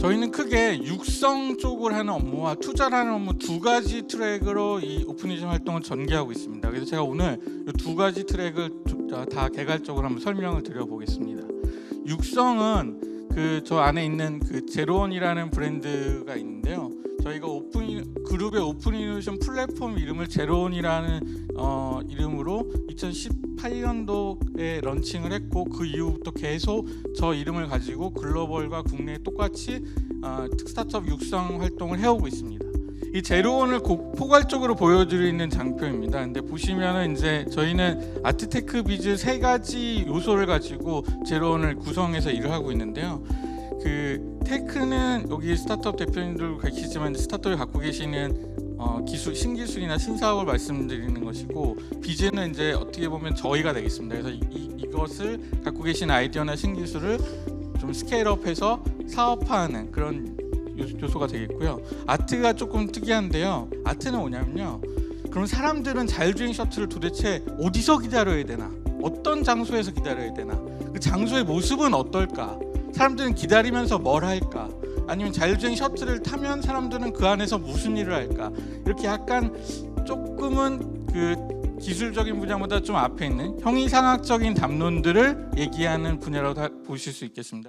저희는 크게 육성 쪽을 하는 업무와 투자를 하는 업무 두 가지 트랙으로 이 오픈이즘 활동을 전개하고 있습니다. 그래서 제가 오늘 이두 가지 트랙을 두- 다- 다 개괄적으로 한번 설명을 드려보겠습니다. 육성은 그 저 안에 있는 그 제로원이라는 브랜드가 있는데요. 저희가 오픈 그룹의 오픈 이노베이션 플랫폼 이름을 제로원이라는 어, 이름으로 2018년도에 런칭을 했고 그 이후부터 계속 저 이름을 가지고 글로벌과 국내에 똑같이 어, 스타트업 육성 활동을 해오고 있습니다. 이 제로원을 고- 포괄적으로 보여드리는 장표입니다. 근데 보시면은 이제 저희는 아트테크 비즈 세 가지 요소를 가지고 제로원을 구성해서 일을 하고 있는데요. 그 테크는 여기 스타트업 대표님들 계시지만 스타트업에 갖고 계시는 어, 기술 신기술이나 신사업을 말씀드리는 것이고 비즈는 이제 어떻게 보면 저희가 되겠습니다. 그래서 이, 이, 이것을 갖고 계신 아이디어나 신기술을 좀 스케일업해서 사업화하는 그런 요- 요소가 되겠고요. 아트가 조금 특이한데요. 아트는 뭐냐면요. 그럼 사람들은 자율주행 셔틀을 도대체 어디서 기다려야 되나? 어떤 장소에서 기다려야 되나? 그 장소의 모습은 어떨까? 사람들은 기다리면서 뭘 할까? 아니면 자율주행 셔틀을 타면 사람들은 그 안에서 무슨 일을 할까? 이렇게 약간 조금은 그 기술적인 분야보다 좀 앞에 있는 형이상학적인 담론들을 얘기하는 분야라고 다- 보실 수 있겠습니다.